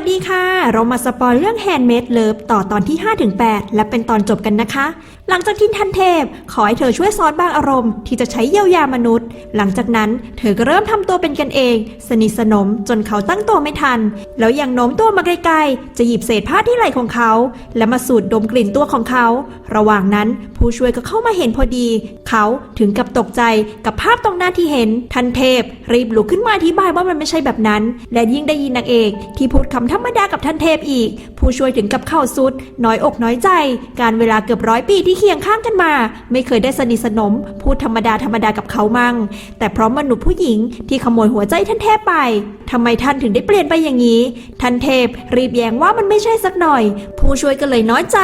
สดีค่ะ เรามาสปอยเรื่อง Handmade Love ต่อตอนที่ 5-8 และเป็นตอนจบกันนะคะ หลังจากที่ทันเทพ ขอให้เธอช่วยซ้อนบางอารมณ์ที่จะใช้เยียวยามนุษย์ หลังจากนั้นเธอก็เริ่มทำตัวเป็นกันเอง สนิทสนมจนเขาตั้งตัวไม่ทัน แล้วยังโน้มตัวมาไกลๆจะหยิบเศษผ้าที่ไหล่ของเขา และมาสูดดมกลิ่นตัวของเขา ระหว่างนั้นผู้ช่วยก็เข้ามาเห็นพอดี เขาถึงกับตกใจกับภาพตรงหน้าที่เห็นทันเทพ รีบลุกขึ้นมาอธิบายว่ามันไม่ใช่แบบนั้น และยิ่งได้ยินนางเอกที่พูดคำธรรมดากับทันเทพอีก ผู้ช่วยถึงกับเข้าสุด น้อยอกน้อยใจ การเวลาเกือบร้อยปีที่เคียงข้างกันมา ไม่เคยได้สนิทสนม พูดธรรมดาธรรมดากับเขามั่ง แต่เพราะมนุษย์ผู้หญิงที่ขโมยหัวใจทันเทพไปทำไมท่านถึงได้เปลี่ยนไปอย่างนี้ทันเทพรีบแย้งว่ามันไม่ใช่สักหน่อย ผู้ช่วยก็เลยน้อยใจ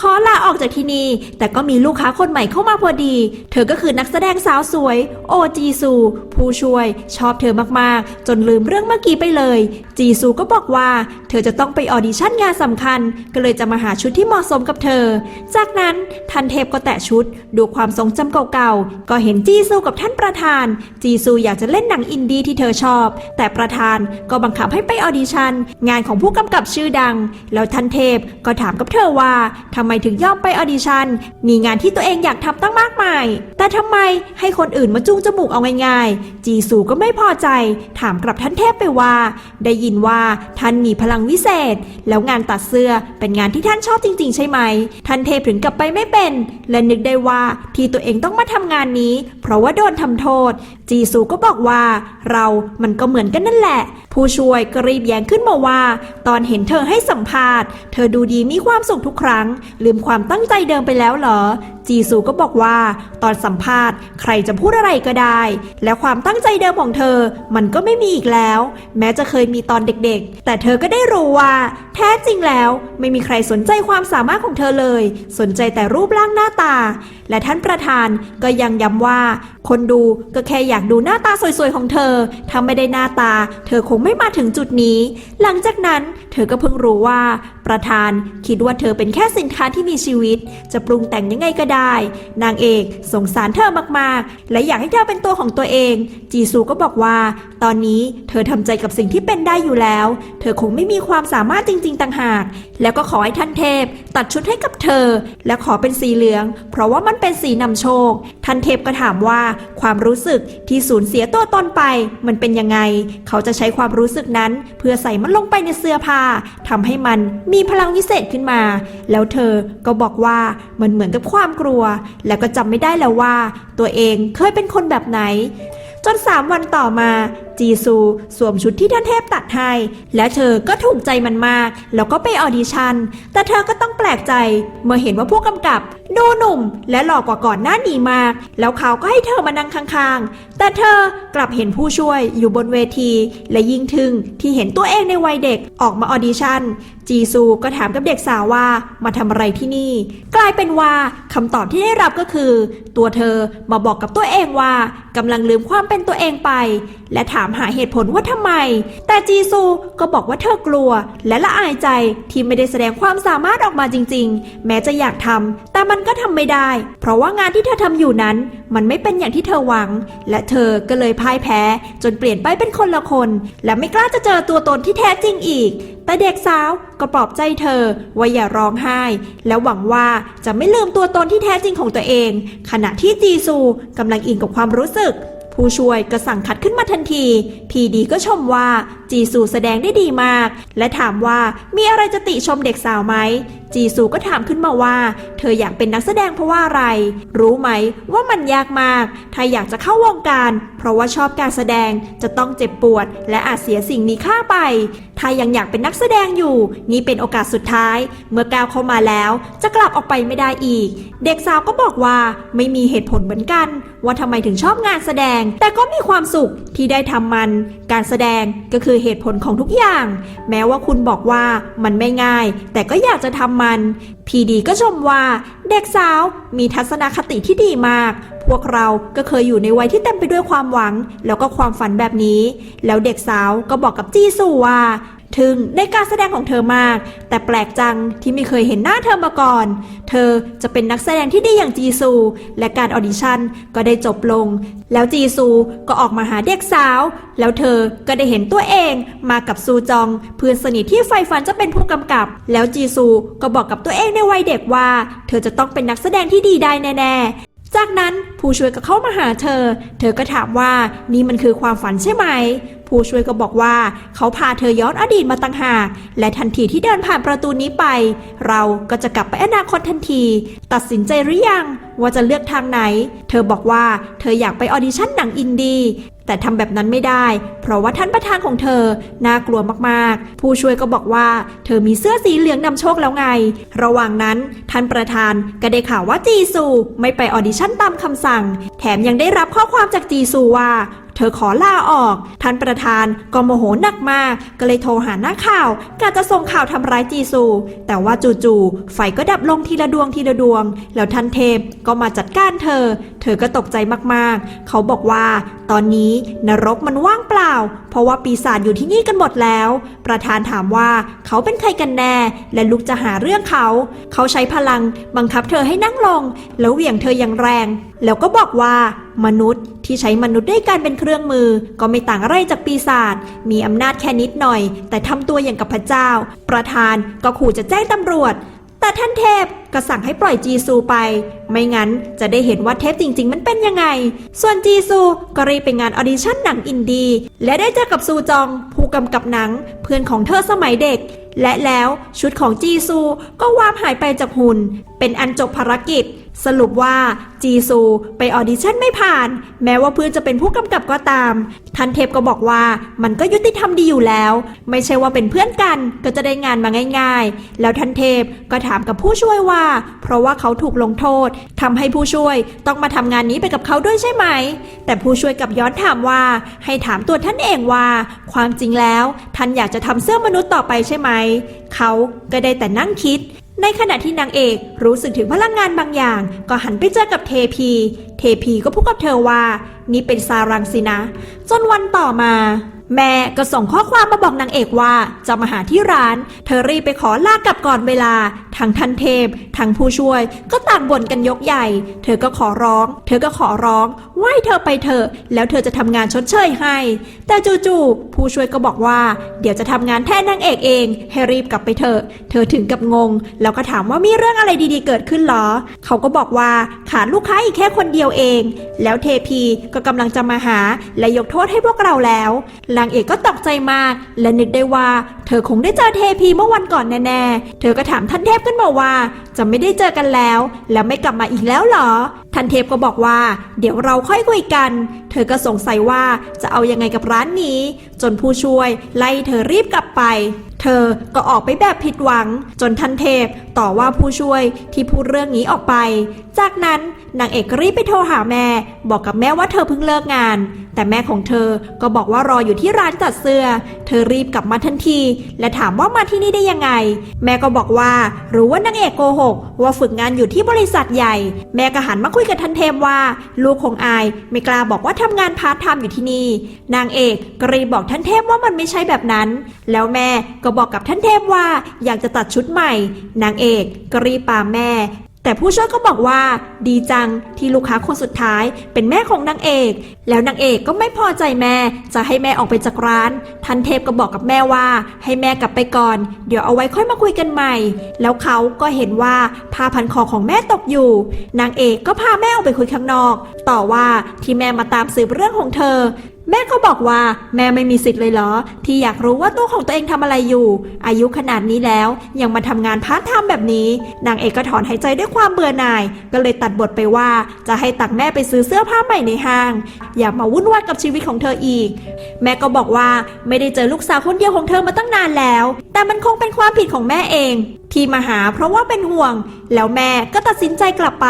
ขอลาออกจากที่นี่ แต่ก็มีลูกค้าคนใหม่เข้ามาพอดี เธอก็คือนักแสดงสาวสวย โอจีซู ผู้ช่วย ชอบเธอมากๆ จนลืมเรื่องเมื่อกี้ไปเลย จีซูก็บอกว่า เธอจะต้องไปออดิชั่นงานสำคัญ ก็เลยจะมาหาชุดที่เหมาะสมกับเธอ จากนั้นทันนเทพก็แตะชุด ดูความทรงจำเก่าๆ ก็เห็นจีซูกับท่านประธาน จีซูอยากจะเล่นหนังอินดี้ที่เธอชอบ แต่ประธานก็บังคับให้ไปออดิชั่น งานของผู้กำกับชื่อดัง แล้วทันเทพก็ถามกับเธอว่าทำไมถึงยอมไปออดิชั่น มีงานที่ตัวเองอยากทำตั้งมากมาย แต่ทำไมให้คนอื่นมาจูงจมูกเอาง่ายๆ จีซูก็ไม่พอใจ ถามกลับท่านเทพไปว่า ได้ยินว่าท่านมีพลังวิเศษ แล้วงานตัดเสื้อเป็นงานที่ท่านชอบจริง ๆ ใช่ไหม ท่านเทพถึงกลับไปไม่เป็นและนึกได้ว่าที่ตัวเองต้องมาทำงานนี้ เพราะว่าโดนทำโทษ จีซูก็บอกว่า เรามันก็เหมือนกันนั่นแหละ ผู้ช่วยก็รีบแย้งขึ้นมาว่า ตอนเห็นเธอให้สัมภาษณ์ เธอดูดีมีความสุขทุกครั้ง ลืมความตั้งใจเดิมไปแล้วเหรอจีซูก็บอกว่า ตอนสัมภาษณ์ใครจะพูดอะไรก็ได้ และความตั้งใจเดิมของเธอ มันก็ไม่มีอีกแล้ว แม้จะเคยมีตอนเด็กๆ แต่เธอก็ได้รู้ว่า แท้จริงแล้วไม่มีใครสนใจความสามารถของเธอเลย สนใจแต่รูปร่างหน้าตา และท่านประธานก็ยังย้ำว่า คนดูก็แค่อยากดูหน้าตาสวยๆของเธอถ้าไม่ได้หน้าตา เธอคงไม่มาถึงจุดนี้ หลังจากนั้นเธอก็เพิ่งรู้ว่า ประธานคิดว่าเธอเป็นแค่สินค้าที่มีชีวิต จะปรุงแต่งยังไงก็ได้นางเอกสงสารเธอมากๆ และอยากให้เธอเป็นตัวของตัวเอง จีซูก็บอกว่า ตอนนี้เธอทำใจกับสิ่งที่เป็นได้อยู่แล้ว เธอคงไม่มีความสามารถจริง ๆ ต่างหาก แล้วก็ขอให้ท่านเทพ ตัดชุดให้กับเธอ และขอเป็นสีเหลือง เพราะว่ามันเป็นสีนำโชค ท่านเทพก็ถามว่าความรู้สึกที่สูญเสียตัวตนไป มันเป็นยังไง เขาจะใช้ความรู้สึกนั้น เพื่อใส่มันลงไปในเสื้อผ้าทำให้มันมีพลังวิเศษขึ้นมา แล้วเธอก็บอกว่ามันเหมือนกับความกลัว แล้วก็จำไม่ได้แล้วว่า ตัวเองเคยเป็นคนแบบไหน จนสามวันต่อมา จีซูสวมชุดที่ท่านเทพตัดให้ และเธอก็ถูกใจมันมาก แล้วก็ไปออดิชั่น แต่เธอก็ต้องแปลกใจ เมื่อเห็นว่าผู้กำกับดูหนุ่ม และหล่อกว่าก่อนหน้านี้มาก แล้วเขาก็ให้เธอมานั่งข้างๆ แต่เธอกลับเห็นผู้ช่วยอยู่บนเวที และยิ่งทึ่งที่เห็นตัวเองในวัยเด็กออกมาออดิชั่น จีซูก็ถามกับเด็กสาวว่ามาทำอะไรที่นี่ กลายเป็นว่าคำตอบที่ได้รับก็คือ ตัวเธอมาบอกกับตัวเองว่ากำลังลืมความเป็นตัวเองไป และถามหาเหตุผลว่าทำไม แต่จีซูก็บอกว่าเธอกลัว และละอายใจที่ไม่ได้แสดงความสามารถออกมาจริง ๆ แม้จะอยากทำแต่มันก็ทำไม่ได้ เพราะว่างานที่เธอทำอยู่นั้น มันไม่เป็นอย่างที่เธอหวัง และเธอก็เลยพ่ายแพ้ จนเปลี่ยนไปเป็นคนละคน และไม่กล้าจะเจอตัวตนที่แท้จริงอีก แต่เด็กสาวก็ปลอบใจเธอว่าอย่าร้องไห้ แล้วหวังว่าจะไม่ลืมตัวตนที่แท้จริงของตัวเอง ขณะที่จีซูกำลังอินกับความรู้สึก ผู้ช่วยก็สั่งคัดขึ้นมาทันที พีดีก็ชมว่าจีซูแสดงได้ดีมาก และถามว่ามีอะไรจะติชมเด็กสาวไหม จีซูก็ถามขึ้นมาว่า เธออยากเป็นนักแสดงเพราะว่าอะไร รู้ไหมว่ามันยากมาก ถ้าอยากจะเข้าวงการ เพราะว่าชอบการแสดงจะต้องเจ็บปวด และอาจเสียสิ่งมีค่าไป ถ้ายังอยากเป็นนักแสดงอยู่ นี่เป็นโอกาสสุดท้าย เมื่อก้าวเข้ามาแล้ว จะกลับออกไปไม่ได้อีก เด็กสาวก็บอกว่าไม่มีเหตุผลเหมือนกัน ว่าทำไมถึงชอบงานแสดง แต่ก็มีความสุขที่ได้ทำมัน การแสดงก็คือเหตุผลของทุกอย่าง แม้ว่าคุณบอกว่ามันไม่ง่าย แต่ก็อยากจะทำมัน พีดีก็ชมว่าเด็กสาวมีทัศนคติที่ดีมาก พวกเราก็เคยอยู่ในวัยที่เต็มไปด้วยความหวัง แล้วก็ความฝันแบบนี้ แล้วเด็กสาวก็บอกกับจีซูว่า ถึงในการแสดงของเธอมาก แต่แปลกจังที่ไม่เคยเห็นหน้าเธอมาก่อน เธอจะเป็นนักแสดงที่ดีอย่างจีซู และการออดิชั่นก็ได้จบลง แล้วจีซูก็ออกมาหาเด็กสาว แล้วเธอก็ได้เห็นตัวเองมากับซูจอง เพื่อนสนิทที่ใฝ่ฝันจะเป็นผู้กำกับ แล้วจีซูก็บอกกับตัวเองในวัยเด็กว่า เธอจะต้องเป็นนักแสดงที่ดีได้แน่จากนั้นผู้ช่วยก็เข้ามาหาเธอ เธอก็ถามว่านี่มันคือความฝันใช่ไหม ผู้ช่วยก็บอกว่าเขาพาเธอย้อนอดีตมาต่างหาก และทันทีที่เดินผ่านประตูนี้ไป เราก็จะกลับไปอนาคตทันที ตัดสินใจหรือยังว่าจะเลือกทางไหน เธอบอกว่าเธออยากไปออดิชั่นหนังอินดี้แต่ทำแบบนั้นไม่ได้ เพราะว่าท่านประธานของเธอ น่ากลัวมากๆ ผู้ช่วยก็บอกว่า เธอมีเสื้อสีเหลืองนำโชคแล้วไง ระหว่างนั้นท่านประธานก็ได้ข่าวว่าจีซู ไม่ไปออดิชั่นตามคำสั่ง แถมยังได้รับข้อความจากจีซูว่า ธอขอลาออก ท่านประธานก็โมโหหนักมาก ก็เลยโทรหานักข่าวกะจะส่งข่าวทำร้ายจีซู แต่ว่าจู่ๆไฟก็ดับลงทีละดวงทีละดวง แล้วท่านเทพก็มาจัดการเธอ เธอก็ตกใจมากๆ เขาบอกว่า ตอนนี้นรกมันว่างเปล่า เพราะว่าปีศาจอยู่ที่นี่กันหมดแล้ว ประธานถามว่าเขาเป็นใครกันแน่ และลุกจะหาเรื่องเขา เขาใช้พลังบังคับเธอให้นั่งลง แล้วเหวี่ยงเธออย่างแรง แล้วก็บอกว่ามนุษย์ ที่ใช้มนุษย์ด้วยการเป็นเครื่องมือ ก็ไม่ต่างอะไรจากปีศาจมีอำนาจแค่นิดหน่อย แต่ทำตัวอย่างกับพระเจ้า ประธานก็ขู่จะแจ้งตำรวจ แต่ท่านเทพก็สั่งให้ปล่อยจีซูไป ไม่งั้นจะได้เห็นว่าเทพจริง ๆ มันเป็นยังไง ส่วนจีซูก็รีบไปงานออดิชั่นหนังอินดี และได้เจอกับซูจอง ผู้กำกับหนัง เพื่อนของเธอสมัยเด็ก และแล้วชุดของจีซูก็วาบหายไปจากหุ่น เป็นอันจบภารกิจ สรุปว่าจีซูไปออดิชั่นไม่ผ่าน แม้ว่าเพื่อนจะเป็นผู้กำกับก็ตาม ทันเทพก็บอกว่ามันก็ยุติธรรมดีอยู่แล้ว ไม่ใช่ว่าเป็นเพื่อนกันก็จะได้งานมาง่าย ๆ แล้วทันเทพก็ถามกับผู้ช่วยว่า เพราะว่าเขาถูกลงโทษทำให้ผู้ช่วยต้องมาทำงานนี้ไปกับเขาด้วยใช่ไหม แต่ผู้ช่วยกับย้อนถามว่า ให้ถามตัวท่านเองว่า ความจริงแล้วท่านอยากจะทำเสื้อมนุษย์ต่อไปใช่ไหมเขาก็ได้แต่นั่งคิด ในขณะที่นางเอกรู้สึกถึงพลังงานบางอย่าง ก็หันไปเจอกับเทพี เทพีก็พูดกับเธอว่า นี่เป็นซารังสินะ จนวันต่อมา แม่ก็ส่งข้อความมาบอกนางเอกว่าจะมาหาที่ร้าน เธอรีบไปขอลากลับก่อนเวลา ทั้งทันเทพ ทั้งผู้ช่วย ก็ต่างบ่นกันยกใหญ่ เธอก็ขอร้อง เธอก็ขอร้องว่าให้เธอไปเถอะ แล้วเธอจะทำงานชดเชยให้ แต่จู่ๆผู้ช่วยก็บอกว่า เดี๋ยวจะทำงานแทนนางเอกเอง ให้รีบกลับไปเถอะ เธอถึงกับงง แล้วก็ถามว่ามีเรื่องอะไรดีๆเกิดขึ้นหรอ เขาก็บอกว่าขาดลูกค้าอีกแค่คนเดียวเอง แล้วเทพีก็กำลังจะมาหา และยกโทษให้พวกเราแล้วนางเอกก็ตกใจมาก และนึกได้ว่า เธอคงได้เจอเทพีเมื่อวันก่อนแน่ๆ เธอก็ถามท่านเทพขึ้นมาว่า จะไม่ได้เจอกันแล้ว และไม่กลับมาอีกแล้วเหรอท่านเทพก็บอกว่า เดี๋ยวเราค่อยคุยกัน เธอก็สงสัยว่าจะเอายังไงกับร้านนี้ จนผู้ช่วยไล่เธอรีบกลับไป เธอก็ออกไปแบบผิดหวัง จนทันเทพต่อว่าผู้ช่วยที่พูดเรื่องนี้ออกไป จากนั้นนางเอกก็รีบไปโทรหาแม่ บอกกับแม่ว่าเธอเพิ่งเลิกงาน แต่แม่ของเธอก็บอกว่ารออยู่ที่ร้านตัดเสื้อ เธอรีบกลับมาทันที และถามว่ามาที่นี่ได้ยังไง แม่ก็บอกว่ารู้ว่านางเอกโกหกว่าฝึกงานอยู่ที่บริษัทใหญ่ แม่ก็หันมาคุยกับทันเทพว่า ลูกของอายไม่กล้าบอกว่าทำงานพาร์ทไทม์อยู่ที่นี่ นางเอกก็รีบบอกท่านเทพว่ามันไม่ใช่แบบนั้น แล้วแม่ก็บอกกับท่านเทพว่าอยากจะตัดชุดใหม่ นางเอกก็รีบปามแม่ แต่ผู้ช่วยก็บอกว่าดีจังที่ลูกค้าคนสุดท้ายเป็นแม่ของนางเอก แล้วนางเอกก็ไม่พอใจแม่จะให้แม่ออกไปจากร้าน ทันเทพก็บอกกับแม่ว่า ให้แม่กลับไปก่อน เดี๋ยวเอาไว้ค่อยมาคุยกันใหม่ แล้วเขาก็เห็นว่าผ้าพันคอของแม่ตกอยู่ นางเอกก็พาแม่ออกไปคุยข้างนอก ต่อว่าที่แม่มาตามสืบเรื่องของเธอ แม่ก็บอกว่าแม่ไม่มีสิทธิ์เลยเหรอ ที่อยากรู้ว่าตัวของตัวเองทำอะไรอยู่ อายุขนาดนี้แล้วยังมาทำงานพาร์ทไทม์แบบนี้ นางเอกก็ถอนหายใจด้วยความเบื่อหน่าย ก็เลยตัดบทไปว่า จะให้ตักแม่ไปซื้อเสื้อผ้าใหม่ในห้าง อย่ามาวุ่นวายกับชีวิตของเธออีก แม่ก็บอกว่าไม่ได้เจอลูกสาวคนเดียวของเธอมาตั้งนานแล้ว แต่มันคงเป็นความผิดของแม่เอง ที่มาหาเพราะว่าเป็นห่วง แล้วแม่ก็ตัดสินใจกลับไป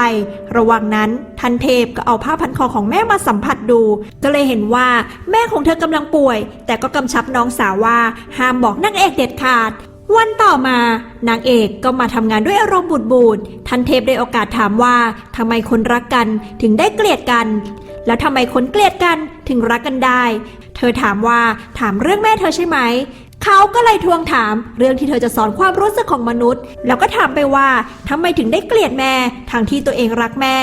ระหว่างนั้นทันเทพก็เอาผ้าพันคอของแม่มาสัมผัสดู ก็เลยเห็นว่าแม่ของเธอกำลังป่วย แต่ก็กำชับน้องสาวว่าห้ามบอกนางเอกเด็ดขาด วันต่อมานางเอกก็มาทำงานด้วยอารมณ์บูดบูดทันเทพได้โอกาสถามว่าทำไมคนรักกันถึงได้เกลียดกัน แล้วทำไมคนเกลียดกันถึงรักกันได้ เธอถามว่าถามเรื่องแม่เธอใช่ไหม เขาก็เลยทวงถาม เรื่องที่เธอจะสอนความรู้สึกของมนุษย์ แล้วก็ถามไปว่าทำไมถึงได้เกลียดแม่ทั้งที่ตัวเองรักแม่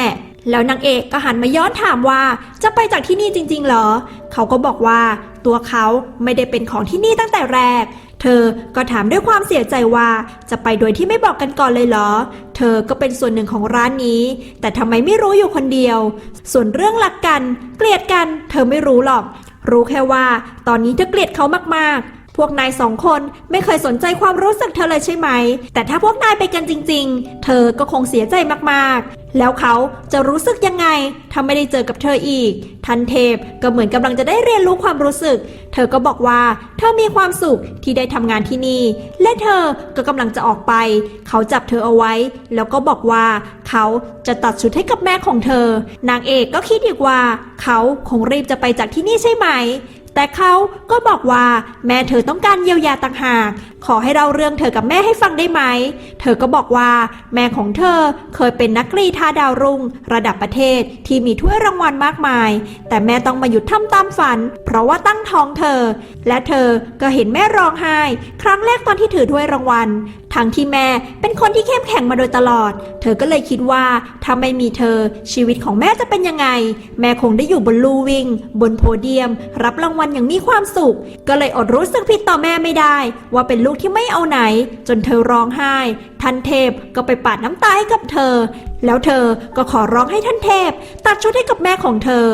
แล้วนางเอกก็หันมาย้อนถามว่าจะไปจากที่นี่จริง ๆ เหรอ เขาก็บอกว่าตัวเขาไม่ได้เป็นของที่นี่ตั้งแต่แรก เธอก็ถามด้วยความเสียใจว่าจะไปโดยที่ไม่บอกกันก่อนเลยเหรอ เธอก็เป็นส่วนหนึ่งของร้านนี้ แต่ทำไมไม่รู้อยู่คนเดียว ส่วนเรื่องรักกัน เกลียดกัน เธอไม่รู้หรอก รู้แค่ว่า ตอนนี้เธอเกลียดเขามากๆ พวกนายสองคนไม่เคยสนใจความรู้สึกเธอเลยใช่ไหม แต่ถ้าพวกนายไปกันจริง ๆ เธอก็คงเสียใจมากๆ แล้วเขาจะรู้สึกยังไงถ้าไม่ได้เจอกับเธออีก ทันเทพก็เหมือนกำลังจะได้เรียนรู้ความรู้สึก เธอก็บอกว่าเธอมีความสุขที่ได้ทำงานที่นี่ และเธอก็กำลังจะออกไป เขาจับเธอเอาไว้ แล้วก็บอกว่าเขาจะตัดชุดให้กับแม่ของเธอ นางเอกก็คิดอีกว่า เขาคงรีบจะไปจากที่นี่ใช่ไหม แต่เขาก็บอกว่าแม่เธอต้องการเยียวยาต่างหาก ขอให้เราเรื่องเธอกับแม่ให้ฟังได้ไหม เธอก็บอกว่าแม่ของเธอเคยเป็นนักกรีธาดาวรุ่ง ระดับประเทศที่มีถ้วยรางวัลมากมาย แต่แม่ต้องมาหยุดทำตามฝัน เพราะว่าตั้งท้องเธอ และเธอก็เห็นแม่ร้องไห้ ครั้งแรกตอนที่ถือถ้วยรางวัล ทั้งที่แม่เป็นคนที่เข้มแข็งมาโดยตลอด เธอก็เลยคิดว่าถ้าไม่มีเธอ ชีวิตของแม่จะเป็นยังไง แม่คงได้อยู่บนลูวิงบนโพเดียม รับรางวัลอย่างมีความสุข ก็เลยอดรู้สึกผิดต่อแม่ไม่ได้ ว่าเป็นลูกที่ไม่เอาไหน จนเธอร้องไห้ ทันเทพก็ไปปาดน้ำตาให้กับเธอ แล้วเธอก็ขอร้องให้ท่านเทพ ตัดชุดให้กับแม่ของเธอ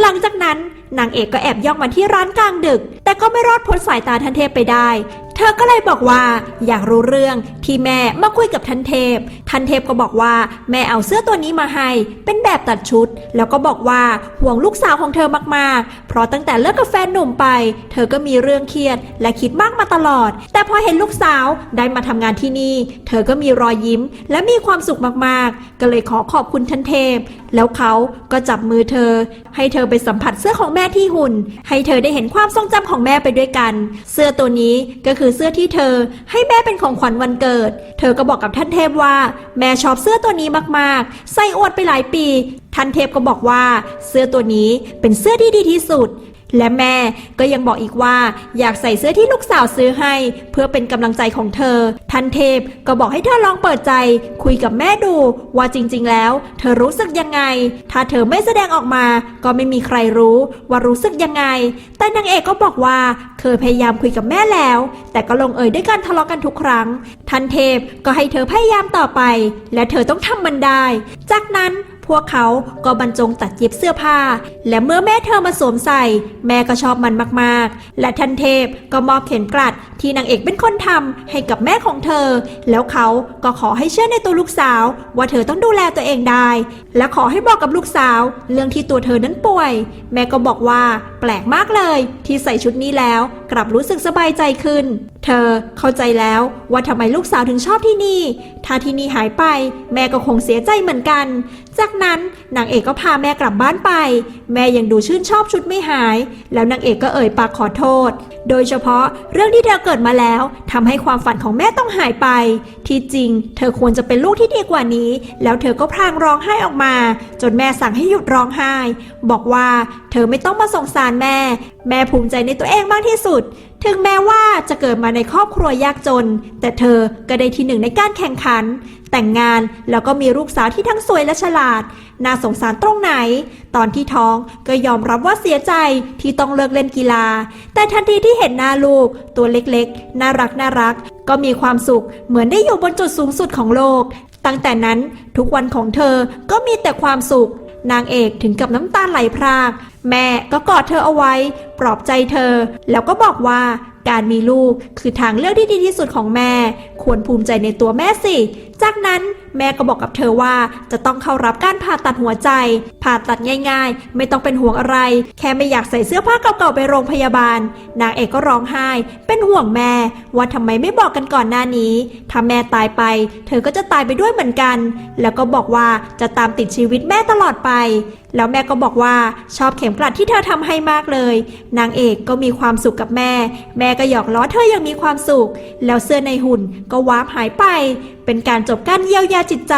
หลังจากนั้นนางเอกก็แอบย่องมาที่ร้านกลางดึก แต่ก็ไม่รอดพ้นสายตาทันเทพไปได้ เธอก็เลยบอกว่าอยากรู้เรื่องที่แม่มาคุยกับทันเทพ ทันเทพก็บอกว่าแม่เอาเสื้อตัวนี้มาให้ เป็นแบบตัดชุด แล้วก็บอกว่าห่วงลูกสาวของเธอมากๆ เพราะตั้งแต่เลิกกับแฟนหนุ่มไป เธอก็มีเรื่องเครียด และคิดมากมาตลอด แต่พอเห็นลูกสาวได้มาทำงานที่นี่ เธอก็มีรอยยิ้ม และมีความสุขมากๆ ก็เลยขอขอบคุณทันเทพ แล้วเขาก็จับมือเธอ ให้เธอไปสัมผัสเสื้อของแม่ที่หุ่น ให้เธอได้เห็นความทรงจำของแม่ไปด้วยกัน เสื้อตัวนี้ก็คือเสื้อที่เธอ ให้แม่เป็นของขวัญวันเกิด เธอก็บอกกับท่านเทพว่า แม่ชอบเสื้อตัวนี้มากๆ ใส่อวดไปหลายปี ท่านเทพก็บอกว่า เสื้อตัวนี้เป็นเสื้อที่ดีที่สุด และแม่ก็ยังบอกอีกว่าอยากใส่เสื้อที่ลูกสาวซื้อให้ เพื่อเป็นกำลังใจของเธอ ทันเทพก็บอกให้เธอลองเปิดใจ คุยกับแม่ดู ว่าจริง ๆ แล้ว เธอรู้สึกยังไง ถ้าเธอไม่แสดงออกมา ก็ไม่มีใครรู้ว่ารู้สึกยังไง แต่นางเอกก็บอกว่าเคยพยายามคุยกับแม่แล้ว แต่ก็ลงเอยด้วยการทะเลาะกันทุกครั้ง ทันเทพก็ให้เธอพยายามต่อไป และเธอต้องทำมันได้ จากนั้น พวกเขาก็บรรจงตัดเย็บเสื้อผ้า และเมื่อแม่เธอมาสวมใส่ แม่ก็ชอบมันมากๆ และทันเทพก็มอบเข็มกลัดที่นางเอกเป็นคนทำให้กับแม่ของเธอ แล้วเขาก็ขอให้เชื่อในตัวลูกสาว ว่าเธอต้องดูแลตัวเองได้ และขอให้บอกกับลูกสาว เรื่องที่ตัวเธอนั้นป่วย แม่ก็บอกว่า แปลกมากเลย ที่ใส่ชุดนี้แล้ว กลับรู้สึกสบายใจขึ้น เธอเข้าใจแล้วว่าทำไมลูกสาวถึงชอบที่นี่ ถ้าที่นี่หายไป แม่ก็คงเสียใจเหมือนกัน จากนั้นนางเอกก็พาแม่กลับบ้านไป แม่ยังดูชื่นชอบชุดไม่หาย แล้วนางเอกก็เอ่ยปากขอโทษ โดยเฉพาะเรื่องที่เธอเกิดมาแล้วทำให้ความฝันของแม่ต้องหายไป ที่จริง เธอควรจะเป็นลูกที่ดีกว่านี้ แล้วเธอก็พรางร้องไห้ออกมา จนแม่สั่งให้หยุดร้องไห้ บอกว่าเธอไม่ต้องมาสงสารแม่ แม่ภูมิใจในตัวเองมากที่สุด ถึงแม้ว่าจะเกิดมาในครอบครัวยากจน แต่เธอก็ได้ที่หนึ่งในการแข่งขัน แต่งงานแล้วก็มีลูกสาวที่ทั้งสวยและฉลาด น่าสงสารตรงไหน ตอนที่ท้องก็ยอมรับว่าเสียใจที่ต้องเลิกเล่นกีฬา แต่ทันทีที่เห็นหน้าลูก ตัวเล็กๆ น่ารักน่ารัก ก็มีความสุขเหมือนได้อยู่บนจุดสูงสุดของโลก ตั้งแต่นั้นทุกวันของเธอก็มีแต่ความสุข นางเอกถึงกับน้ำตาไหลพราก แม่ก็กอดเธอเอาไว้ ปลอบใจเธอ แล้วก็บอกว่าการมีลูกคือทางเลือกที่ดีที่สุดของแม่ ควรภูมิใจในตัวแม่สิ จากนั้นแม่ก็บอกกับเธอว่าจะต้องเข้ารับการผ่าตัดหัวใจ ผ่าตัดง่ายๆ ไม่ต้องเป็นห่วงอะไร แค่ไม่อยากใส่เสื้อผ้าเก่าๆไปโรงพยาบาล นางเอกก็ร้องไห้ เป็นห่วงแม่ ว่าทำไมไม่บอกกันก่อนหน้านี้ ถ้าแม่ตายไป เธอก็จะตายไปด้วยเหมือนกัน แล้วก็บอกว่าจะตามติดชีวิตแม่ตลอดไป แล้วแม่ก็บอกว่าชอบเข็มกลัดที่เธอทำให้มากเลย นางเอกก็มีความสุขกับแม่ แม่ก็หยอกล้อเธออย่างมีความสุข แล้วเสื้อในหุ่นก็วาบหายไป เป็นการจบการเยียวยาจิตใจ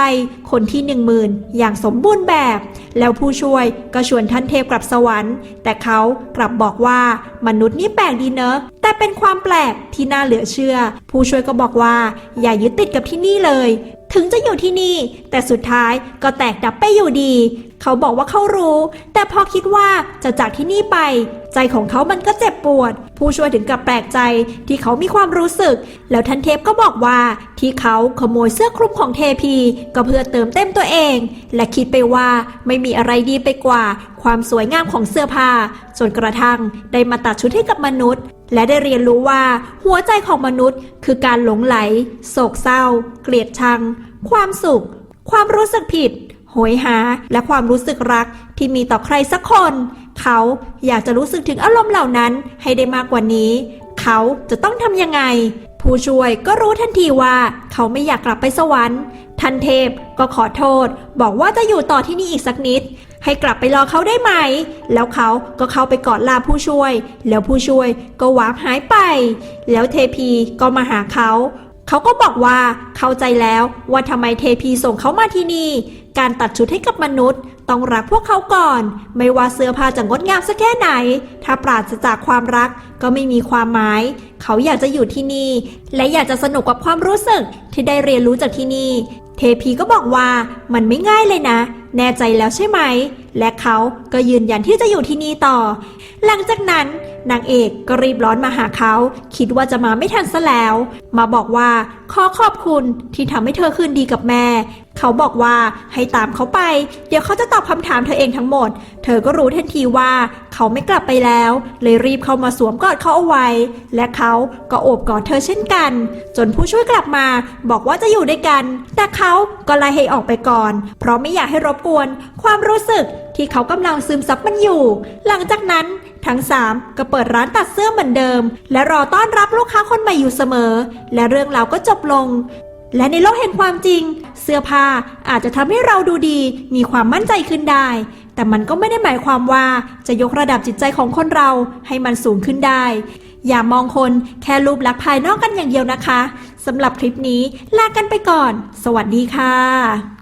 คนที่หนึ่งหมื่นอย่างสมบูรณ์แบบ แล้วผู้ช่วยก็ชวนท่านเทพกลับสวรรค์ แต่เขากลับบอกว่ามนุษย์นี่แปลกดีเนอะแต่เป็นความแปลกที่น่าเหลือเชื่อ ผู้ช่วยก็บอกว่าอย่ายึดติดกับที่นี่เลย ถึงจะอยู่ที่นี่ แต่สุดท้ายก็แตกดับไปอยู่ดี เขาบอกว่าเขารู้ แต่พอคิดว่าจะจากที่นี่ไป ใจของเขามันก็เจ็บปวด ผู้ช่วยถึงกับแปลกใจที่เขามีความรู้สึก แล้วทันเทพก็บอกว่า ที่เขาขโมยเสื้อคลุมของเทพี ก็เพื่อเติมเต็มตัวเอง และคิดไปว่าไม่มีอะไรดีไปกว่า ความสวยงามของเสื้อผ้าจนกระทั่งได้มาตัดชุดให้กับมนุษย์ และได้เรียนรู้ว่าหัวใจของมนุษย์ คือการหลงไหล โศกเศร้า เกลียดชัง ความสุข ความรู้สึกผิดโหยหา และความรู้สึกรักที่มีต่อใครสักคน เขาอยากจะรู้สึกถึงอารมณ์เหล่านั้นให้ได้มากกว่านี้ เขาจะต้องทำยังไง ผู้ช่วยก็รู้ทันทีว่า เขาไม่อยากกลับไปสวรรค์ ทันเทพก็ขอโทษ บอกว่าจะอยู่ต่อที่นี่อีกสักนิด ให้กลับไปรอเขาได้ไหม แล้วเขาก็เข้าไปกอดลาผู้ช่วย แล้วผู้ช่วยก็วาร์ปหายไป แล้วเทพีก็มาหาเขาเขาก็บอกว่าเข้าใจแล้วว่าทำไมเทพีส่งเขามาที่นี่ การตัดชุดให้กับมนุษย์ ต้องรักพวกเขาก่อน ไม่ว่าเสื้อผ้าจะงดงามสักแค่ไหน ถ้าปราศจากความรักก็ไม่มีความหมาย เขาอยากจะอยู่ที่นี่ และอยากจะสนุกกับความรู้สึกที่ได้เรียนรู้จากที่นี่ เทพีก็บอกว่ามันไม่ง่ายเลยนะ แน่ใจแล้วใช่ไหม และเขาก็ยืนยันที่จะอยู่ที่นี่ต่อ หลังจากนั้นนางเอกก็รีบร้อนมาหาเขา คิดว่าจะมาไม่ทันซะแล้ว มาบอกว่าขอขอบคุณที่ทำให้เธอคืนดีกับแม่ เขาบอกว่าให้ตามเขาไป เดี๋ยวเขาจะตอบคำถามเธอเองทั้งหมด เธอก็รู้ทันทีว่าเขาไม่กลับไปแล้ว เลยรีบเข้ามาสวมกอดเขาเอาไว้ และเขาก็โอบกอดเธอเช่นกัน จนผู้ช่วยกลับมา บอกว่าจะอยู่ด้วยกัน แต่เขาก็ไล่ให้ออกไปก่อน เพราะไม่อยากให้รบกวน ความรู้สึกที่เขากำลังซึมซับมันอยู่ หลังจากนั้นทั้งสามก็เปิดร้านตัดเสื้อเหมือนเดิม และรอต้อนรับลูกค้าคนใหม่อยู่เสมอ และเรื่องราวก็จบลง และในโลกแห่งความจริง สื้อผ้าอาจจะทำให้เราดูดีมีความมั่นใจขึ้นได้ แต่มันก็ไม่ได้หมายความว่าจะยกระดับจิตใจของคนเราให้มันสูงขึ้นได้ อย่ามองคนแค่รูปลักษณ์ภายนอกกันอย่างเดียวนะคะสำหรับคลิปนี้ลากันไปก่อน สวัสดีค่ะ